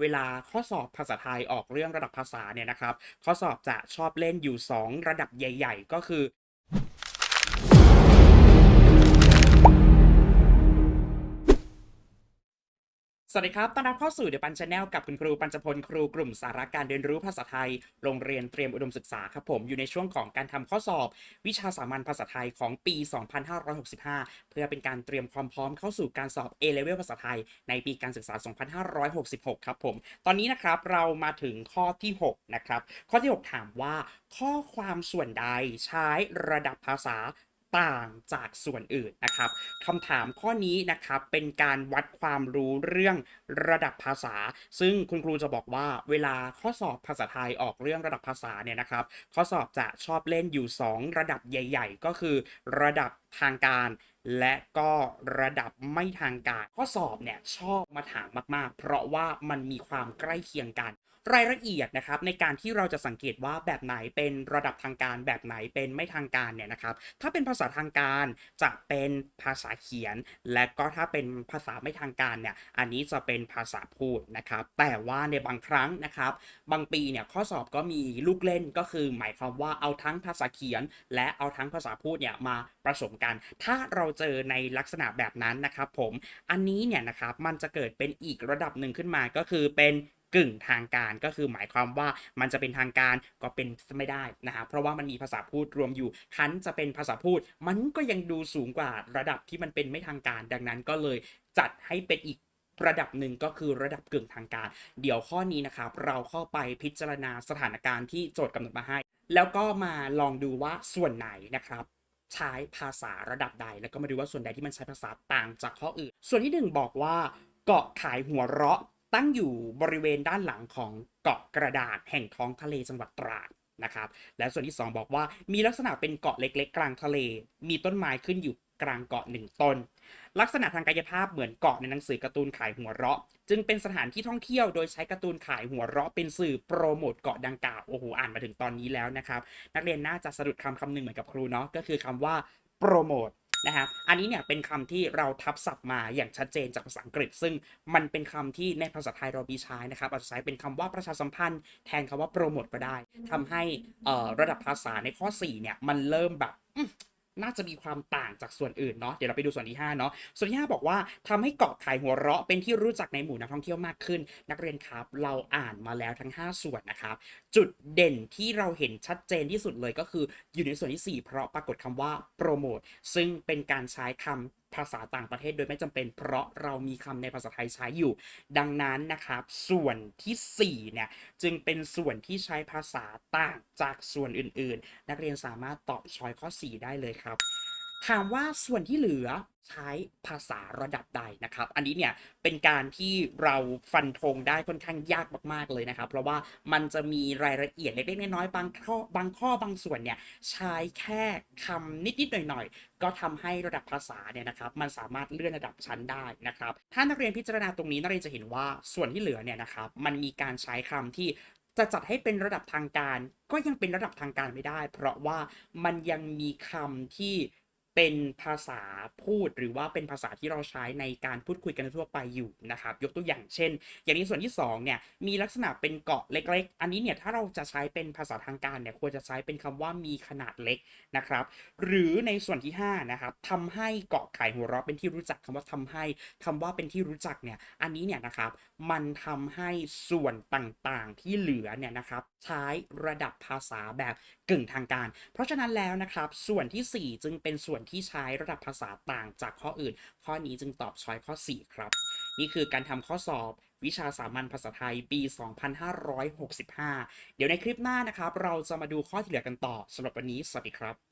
เวลาข้อสอบภาษาไทยออกเรื่องระดับภาษาเนี่ยนะครับ ข้อสอบจะชอบเล่นอยู่ 2 ระดับใหญ่ ๆ ก็คือ วัสดีครับต้อนรับเข้าสู่เด e p ปันชาแนลกับคุณครูปัญจพลครูกลุ่มสาระการเรียนรู้ภาษาไทย โรงเรียนเตรียมอุดมศึกษาครับผมอยู่ในช่วงของการทำข้อสอบ วิชาสามัญภาษาไทยของปี 2565 เพื่อเป็นการเตรียมความพร้อมเข้าสู่การสอบ A Level ภาษาไทย ในปีการศึกษา 2566 ครับผม ตอนนี้นะครับเรามาถึงข้อที่ 6 นะครับ ข้อที่ 6 ถามว่า ข้อความส่วนใดใช้ระดับภาษา ต่างจากส่วนอื่นนะครับคำถามข้อนี้นะครับเป็นการวัดความรู้เรื่องระดับภาษา ซึ่งคุณครูจะบอกว่าเวลาข้อสอบภาษาไทยออกเรื่องระดับภาษาเนี่ยนะครับ ข้อสอบจะชอบเล่นอยู่ 2 ระดับใหญ่ ๆ ก็คือ ระดับทางการและก็ระดับไม่ทางการ ข้อสอบเนี่ยชอบมาถามมากๆ เพราะว่ามันมีความใกล้เคียงกัน รายละเอียดนะครับในการที่เราจะสังเกตว่าแบบไหนเป็นระดับทางการแบบไหนเป็นไม่ทางการเนี่ยนะครับ ถ้าเป็นภาษาทางการจะเป็นภาษาเขียน และก็ถ้าเป็นภาษาไม่ทางการเนี่ยอันนี้จะเป็นภาษาพูดนะครับ แต่ว่าในบางครั้งนะครับ บางปีเนี่ยข้อสอบก็มีลูกเล่นก็คือ หมายความว่าเอาทั้งภาษาเขียน และเอาทั้งภาษาพูดเนี่ยมาผสมกัน ถ้าเราเจอในลักษณะแบบนั้นนะครับผมอันนี้เนี่ยนะครับมันจะเกิดเป็นอีกระดับหนึ่งขึ้นมาก็คือเป็นกึ่งทางการก็คือหมายความว่ามันจะเป็นทางการก็เป็นไม่ได้นะครับเพราะว่ามันมีภาษาพูดรวมอยู่คันจะเป็นภาษาพูด มันก็ยังดูสูงกว่าระดับที่มันเป็นไม่ทางการ ดังนั้นก็เลยจัดให้เป็นอีกระดับหนึ่งก็คือระดับกึ่งทางการ เดี๋ยวข้อนี้นะครับเราเข้าไปพิจารณาสถานการณ์ที่โจทย์กำหนดมาให้ แล้วก็มาลองดูว่าส่วนไหนนะครับ ใช้ภาษาระดับใด แล้วก็มาดูว่าส่วนใดที่มันใช้ภาษาต่างจากข้ออื่น ส่วนที่หนึ่งบอกว่าเกาะขายหัวเราะตั้งอยู่บริเวณด้านหลังของเกาะกระดาษแห่งท้องทะเลจังหวัดตราดนะครับ และส่วนที่ 2 บอกว่ามีลักษณะเป็นเกาะเล็ก ๆ กลางทะเล มีต้นไม้ขึ้นอยู่กลางเกาะหนึ่งต้น ลักษณะทางกายภาพเหมือนเกาะในหนังสือการ์ตูนขายหัวเราะ จึงเป็นสถานที่ท่องเที่ยวโดยใช้การ์ตูนขายหัวเราะเป็นสื่อโปรโมทเกาะดังกล่าวโอ้โหอ่านมาถึงตอนนี้แล้วนะครับ นักเรียนน่าจะสะดุดคำคำหนึ่งเหมือนกับครูเนาะก็คือคำว่าโปรโมทนะครับอันนี้เนี่ยเป็นคำที่เราทับศัพท์มาอย่างชัดเจนจากภาษาอังกฤษ ซึ่งมันเป็นคำที่ในภาษาไทยเรามีใช้นะครับอาจจะใช้เป็นคำว่าประชาสัมพันธ์แทนคำว่าโปรโมทก็ได้ทำให้ระดับภาษาในข้อ4เนี่ยมันเริ่มแบบ น่าจะมีความต่างจากส่วนอื่นเนาะเดี๋ยวเราไปดูส่วนที่5เนาะส่วนที่5บอกว่าทำให้เกาะขายหัวเราะเป็นที่รู้จักในหมู่นักท่องเที่ยวมากขึ้น นักเรียนครับ เราอ่านมาแล้วทั้ง 5 ส่วนนะครับ จุดเด่นที่เราเห็นชัดเจนที่สุดเลยก็คืออยู่ในส่วนที่ 4 เพราะปรากฏคำว่าโปรโมทซึ่งเป็นการใช้คำภาษาต่างประเทศโดยไม่จำเป็น เพราะเรามีคำในภาษาไทยใช้อยู่ ดังนั้นนะครับ ส่วนทีสี่4เนี่ยจึงเป็นส่วนที่ใช้ภาษาต่างจากส่วนอื่นๆ นักเรียนสามารถตอบช้อยข้อ 4 ได้เลยครับ ถามว่าส่วนที่เหลือใช้ภาษาระดับใดนะครับ อันนี้เนี่ยเป็นการที่เราฟันธงได้ค่อนข้างยากมากๆเลยนะครับ เพราะว่ามันจะมีรายละเอียดเล็กๆน้อยๆบางข้อบางข้อบางส่วนเนี่ยใช้แค่คำนิดๆหน่อยๆ ก็ทำให้ระดับภาษาเนี่ยนะครับมันสามารถเลื่อนระดับชั้นได้นะครับ ถ้านักเรียนพิจารณาตรงนี้นักเรียนจะเห็นว่าส่วนที่เหลือเนี่ยนะครับมันมีการใช้คำที่จะจัดให้เป็นระดับทางการ ก็ยังเป็นระดับทางการไม่ได้ เพราะว่ามันยังมีคำที่ เป็นภาษาพูดหรือว่าเป็นภาษาที่เราใช้ในการพูดคุยกันทั่วไปอยู่นะครับ ยกตัวอย่างเช่น อย่างนี้ส่วนที่2เนี่ยมีลักษณะเป็นเกาะเล็ก ๆ อันนี้เนี่ยถ้าเราจะใช้เป็นภาษาทางการเนี่ยควรจะใช้เป็นคำว่ามีขนาดเล็กนะครับ หรือในส่วนที่5นะครับทำให้เกาะไข่หัวเราะเป็นที่รู้จักคำว่าทำให้คำว่าเป็นที่รู้จักเนี่ยอันนี้เนี่ยนะครับมันทำให้ส่วนต่างๆที่เหลือเนี่ยนะครับใช้ระดับภาษาแบบกึ่งทางการ เพราะฉะนั้นแล้วนะครับส่วนทีสี่4 จึงเป็นส่วนที่ใช้ระดับภาษาต่างจากข้ออื่น ข้อนี้จึงตอบช้อยข้อ 4 ครับ นี่คือการทำข้อสอบวิชาสามัญภาษาไทยปี 2565 เดี๋ยวในคลิปหน้านะครับ เราจะมาดูข้อที่เหลือกันต่อสำหรับวันนี้ สวัสดีครับ